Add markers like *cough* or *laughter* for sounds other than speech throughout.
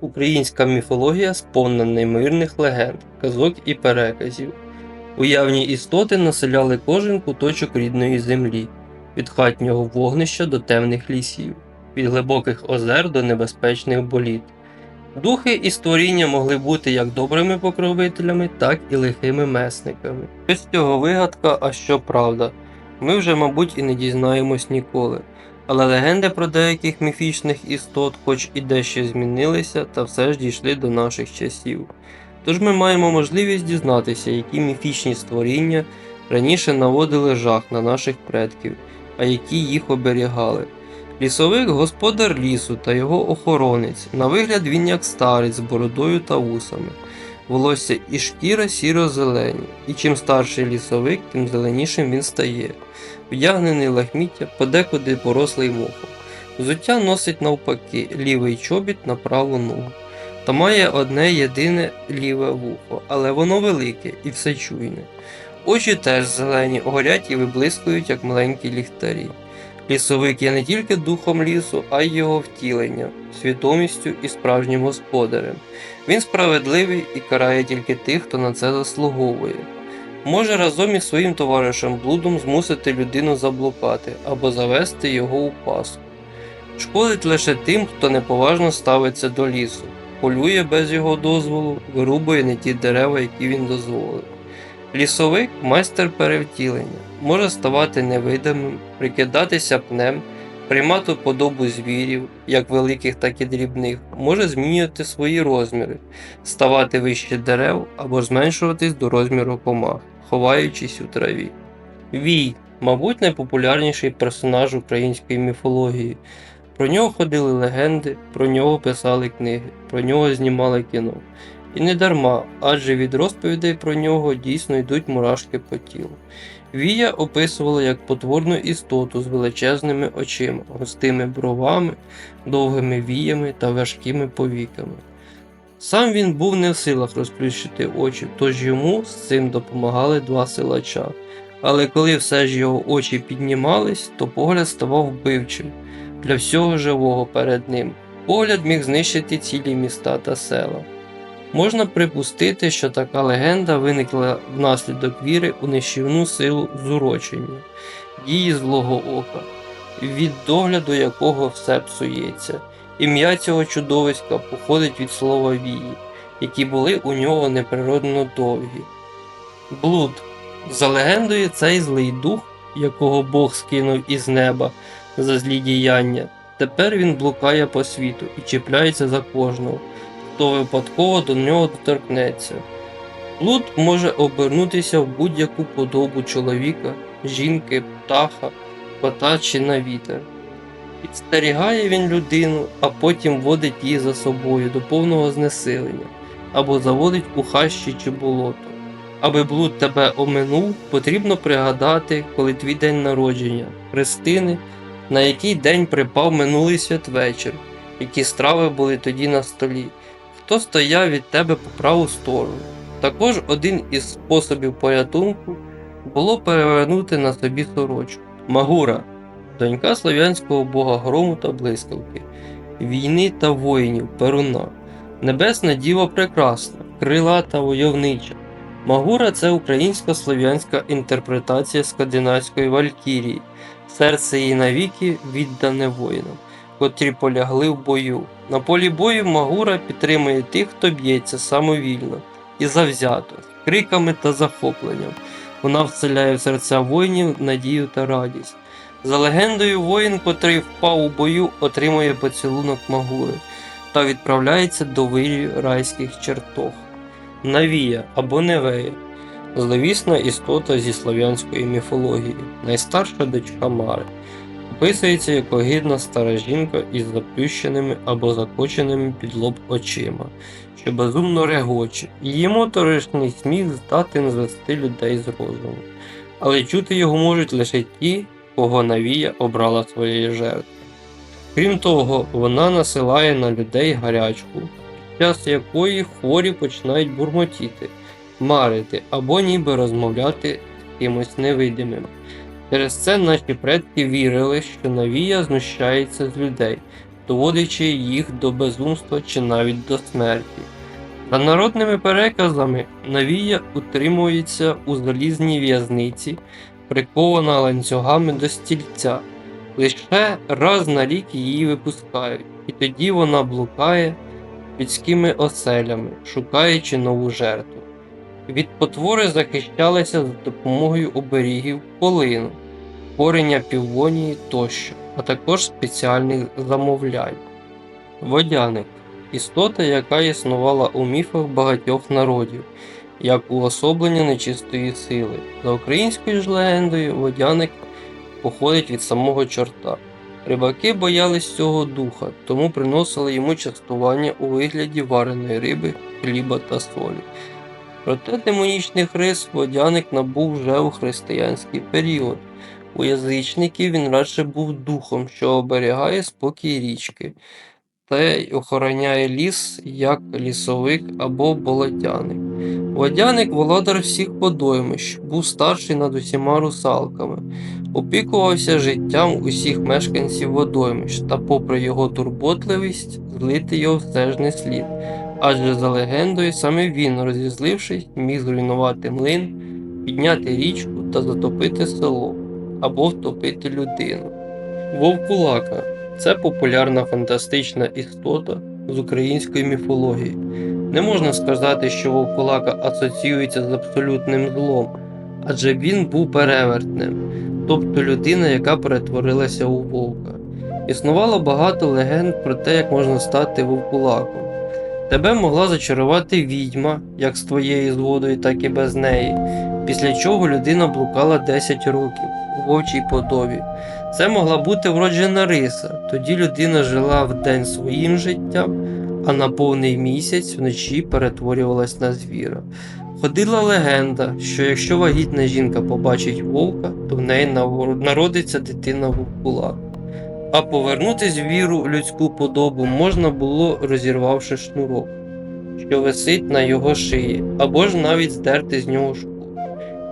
Українська міфологія сповнена неймовірних легенд, казок і переказів. Уявні істоти населяли кожен куточок рідної землі, від хатнього вогнища до темних лісів, від глибоких озер до небезпечних боліт. Духи і створіння могли бути як добрими покровителями, так і лихими месниками. Що цього вигадка, а що правда, ми вже, мабуть, і не дізнаємось ніколи. Але легенди про деяких міфічних істот, хоч і дещо змінилися, та все ж дійшли до наших часів. Тож ми маємо можливість дізнатися, які міфічні створіння раніше наводили жах на наших предків, а які їх оберігали. Лісовик господар лісу та його охоронець. На вигляд він як старець з бородою та вусами. Волосся і шкіра сіро-зелені, і чим старший лісовик, тим зеленішим він стає. Вдягнений лахміття, подекуди порослий мохом. Взуття носить навпаки лівий чобіт на праву ногу. Та має одне єдине ліве вухо, але воно велике і всечуйне. Очі теж зелені, горять і виблискують, як маленькі ліхтарі. Лісовик є не тільки духом лісу, а й його втіленням, свідомістю і справжнім господарем. Він справедливий і карає тільки тих, хто на це заслуговує. Може разом із своїм товаришем блудом змусити людину заблукати або завести його у паску. Шкодить лише тим, хто неповажно ставиться до лісу, полює без його дозволу, вирубує не ті дерева, які він дозволив. Лісовик майстер перевтілення, може ставати невидимим, прикидатися пнем, приймати подобу звірів, як великих, так і дрібних, може змінювати свої розміри, ставати вище дерев або зменшуватись до розміру комах, ховаючись у траві. Вій, мабуть, найпопулярніший персонаж української міфології. Про нього ходили легенди, про нього писали книги, про нього знімали кіно. І не дарма, адже від розповідей про нього дійсно йдуть мурашки по тілу. Вія описувала як потворну істоту з величезними очима, густими бровами, довгими віями та важкими повіками. Сам він був не в силах розплющити очі, тож йому з цим допомагали два силача. Але коли все ж його очі піднімались, то погляд ставав вбивчим для всього живого перед ним. Погляд міг знищити цілі міста та села. Можна припустити, що така легенда виникла внаслідок віри у нищівну силу зурочення, дії злого ока, від догляду якого все псується. Ім'я цього чудовиська походить від слова вії, які були у нього неприродно довгі. Блуд. За легендою, цей злий дух, якого Бог скинув із неба за злі діяння, тепер він блукає по світу і чіпляється за кожного хто випадково до нього доторкнеться. Блуд може обернутися в будь-яку подобу чоловіка, жінки, птаха, кота чи на вітер. Підстерігає він людину, а потім водить її за собою до повного знесилення або заводить у хащі чи болото. Аби блуд тебе оминув, потрібно пригадати, коли твій день народження, хрестини, на який день припав минулий святвечір, які страви були тоді на столі хто стояв від тебе по праву сторону. Також один із способів порятунку було перевернути на собі сорочку. Магура, донька слов'янського бога грому та блискавки, війни та воїнів, Перуна, небесна діва прекрасна, крила та войовнича. Магура це українська слов'янська інтерпретація скандинавської валькірії, серце її навіки віддане воїнам котрі полягли в бою. На полі бою Магура підтримує тих, хто б'ється самовільно і завзято, криками та захопленням. Вона вселяє в серця воїнів надію та радість. За легендою, воїн, котрий впав у бою, отримує поцілунок Магури та відправляється до вирію райських чертог. Навія або Невея зловісна істота зі слов'янської міфології, найстарша дочка Мари. Описується як стара жінка із заплющеними або закоченими під лоб очима, що безумно регоче, її моторошний сміх здатен звести людей з розуму. Але чути його можуть лише ті, кого навія обрала своєю жертвою. Крім того, вона насилає на людей гарячку, під час якої хворі починають бурмотіти, марити або ніби розмовляти з кимось невидимим. Через це наші предки вірили, що Навія знущається з людей, доводячи їх до безумства чи навіть до смерті. За народними переказами, Навія утримується у залізній в'язниці, прикована ланцюгами до стільця. Лише раз на рік її випускають, і тоді вона блукає людськими оселями, шукаючи нову жертву. Від потвори захищалася за допомогою оберігів полину, корення півонії тощо, а також спеціальних замовлянь. Водяник істота, яка існувала у міфах багатьох народів, як уособлення нечистої сили. За українською ж легендою, водяник походить від самого чорта. Рибаки боялись цього духа, тому приносили йому частування у вигляді вареної риби, хліба та солі. Проте демонічних рис водяник набув вже у християнський період. У язичників він радше був духом, що оберігає спокій річки, та й охороняє ліс як лісовик або болотяник. Водяник володар всіх водоймищ, був старший над усіма русалками, опікувався життям усіх мешканців водоймищ, та, попри його турботливість, злити його все ж не слід. Адже за легендою саме він, розізлившись, міг зруйнувати млин, підняти річку та затопити село або втопити людину. Вовкулака це популярна фантастична істота з української міфології. Не можна сказати, що вовкулака асоціюється з абсолютним злом, адже він був перевертнем, тобто людина, яка перетворилася у вовка. Існувало багато легенд про те, як можна стати вовкулаком. Тебе могла зачарувати відьма, як з твоєю згодою, так і без неї, після чого людина блукала 10 років у вовчій подобі. Це могла бути вроджена риса, тоді людина жила вдень своїм життям, а на повний місяць вночі перетворювалась на звіра. Ходила легенда, що якщо вагітна жінка побачить вовка, то в неї народиться дитина вовкулак. А повернути звіру в людську подобу можна було розірвавши шнурок, що висить на його шиї, або ж навіть здерти з нього шкуру.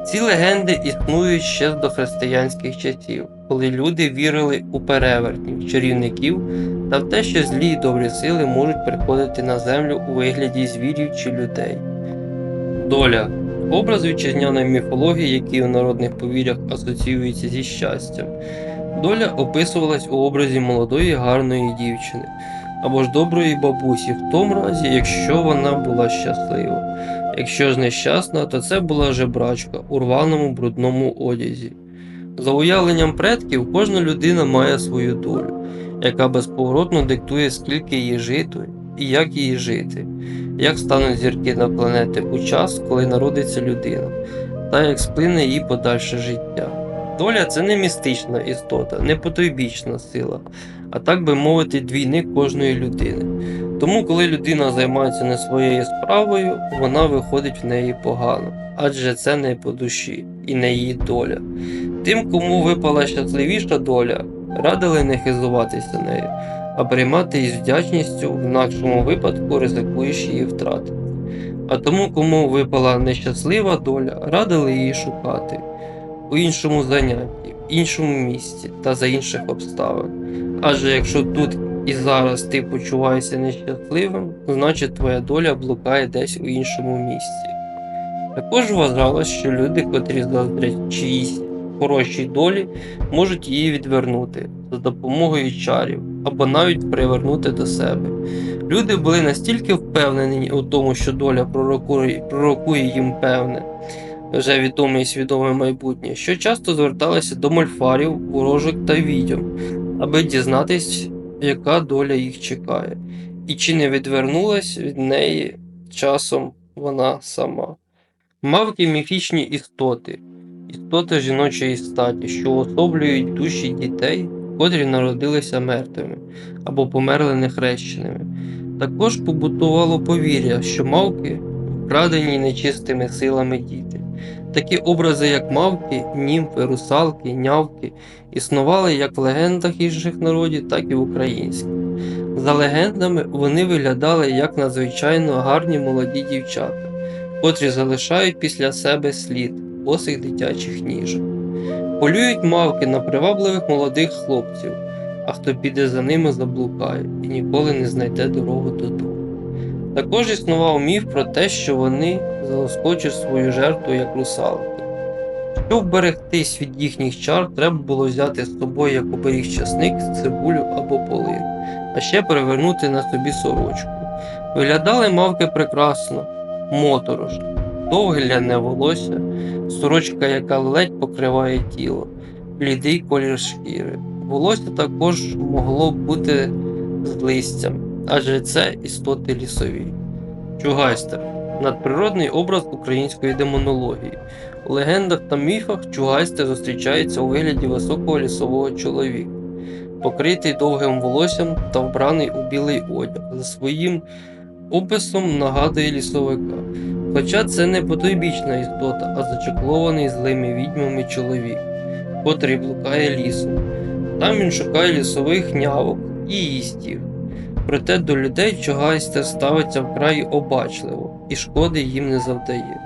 Ці легенди існують ще з дохристиянських часів, коли люди вірили у перевертнів, чарівників та в те, що злі й добрі сили можуть приходити на землю у вигляді звірів чи людей. Доля образ вітчизняної міфології, який у народних повір'ях асоціюється зі щастям. Доля описувалась у образі молодої гарної дівчини або ж доброї бабусі в тому разі, якщо вона була щаслива. Якщо ж нещасна, то це була жебрачка у рваному брудному одязі. За уявленням предків, кожна людина має свою долю, яка безповоротно диктує, скільки їй жити і як їй жити, як стануть зірки на планети у час, коли народиться людина, та як сплине її подальше життя. Доля це не містична істота, не потойбічна сила, а так би мовити, двійник кожної людини. Тому, коли людина займається не своєю справою, вона виходить в неї погано, адже це не по душі і не її доля. Тим, кому випала щасливіша доля, радили не хизуватися нею, а приймати її з вдячністю, в інакшому випадку ризикуєш її втратити. А тому, кому випала нещаслива доля, радили її шукати у іншому занятті, в іншому місці та за інших обставин. Адже якщо тут і зараз ти почуваєшся нещасливим, значить твоя доля блукає десь у іншому місці. Також вважалось, що люди, котрі заздрять чиїсь хорошій долі, можуть її відвернути за допомогою чарів або навіть привернути до себе. Люди були настільки впевнені у тому, що доля пророкує їм певне, вже відоме і свідоме майбутнє, що часто зверталися до мольфарів, ворожок та відьом, аби дізнатись, яка доля їх чекає, і чи не відвернулась від неї часом вона сама. Мавки міфічні істоти, істоти жіночої статі, що особлюють душі дітей, котрі народилися мертвими або померли нехрещеними. Також побутувало повір'я, що мавки вкрадені нечистими силами діти. Такі образи, як мавки, німфи, русалки, нявки, існували як в легендах інших народів, так і в українських. За легендами, вони виглядали як надзвичайно гарні молоді дівчата, котрі залишають після себе слід босих дитячих ніжок. Полюють мавки на привабливих молодих хлопців, а хто піде за ними, заблукає і ніколи не знайде дорогу додому. Також існував міф про те, що вони залоскочуть свою жертву як русалки. Щоб берегтись від їхніх чар, треба було взяти з собою як оберіг часник, цибулю або полин, а ще перевернути на собі сорочку. Виглядали мавки прекрасно, моторошно, довге ляне волосся, сорочка, яка ледь покриває тіло, блідий колір шкіри. Волосся також могло бути з листям, адже це істоти лісові. Чугайстер надприродний образ української демонології. У легендах та міфах Чугайстер зустрічається у вигляді високого лісового чоловіка, покритий довгим волоссям та вбраний у білий одяг. За своїм описом нагадує лісовика. Хоча це не потойбічна істота, а зачеклований злими відьмами чоловік, котрий блукає лісом. Там він шукає лісових нявок і їсть їх. Проте до людей Чугайстер ставиться вкрай обачливо і шкоди їм не завдає.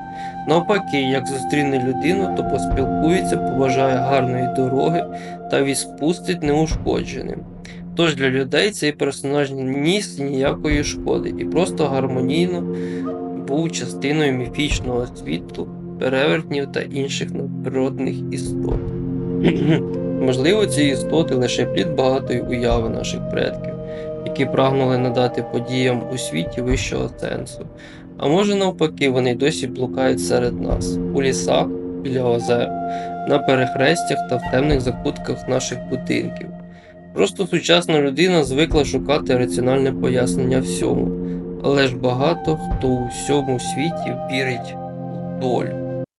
Навпаки, як зустріне людину, то поспілкується, побажає гарної дороги та відпустить неушкодженим. Тож для людей цей персонаж ніс ніякої шкоди і просто гармонійно був частиною міфічного світу, перевертнів та інших надприродних істот. *clears throat* Можливо, ці істоти лише плід багатої уяви наших предків, які прагнули надати подіям у світі вищого сенсу. А може навпаки, вони досі блукають серед нас, у лісах, біля озер, на перехрестях та в темних закутках наших будинків. Просто сучасна людина звикла шукати раціональне пояснення всьому, але ж багато хто у всьому світі вірить у долю.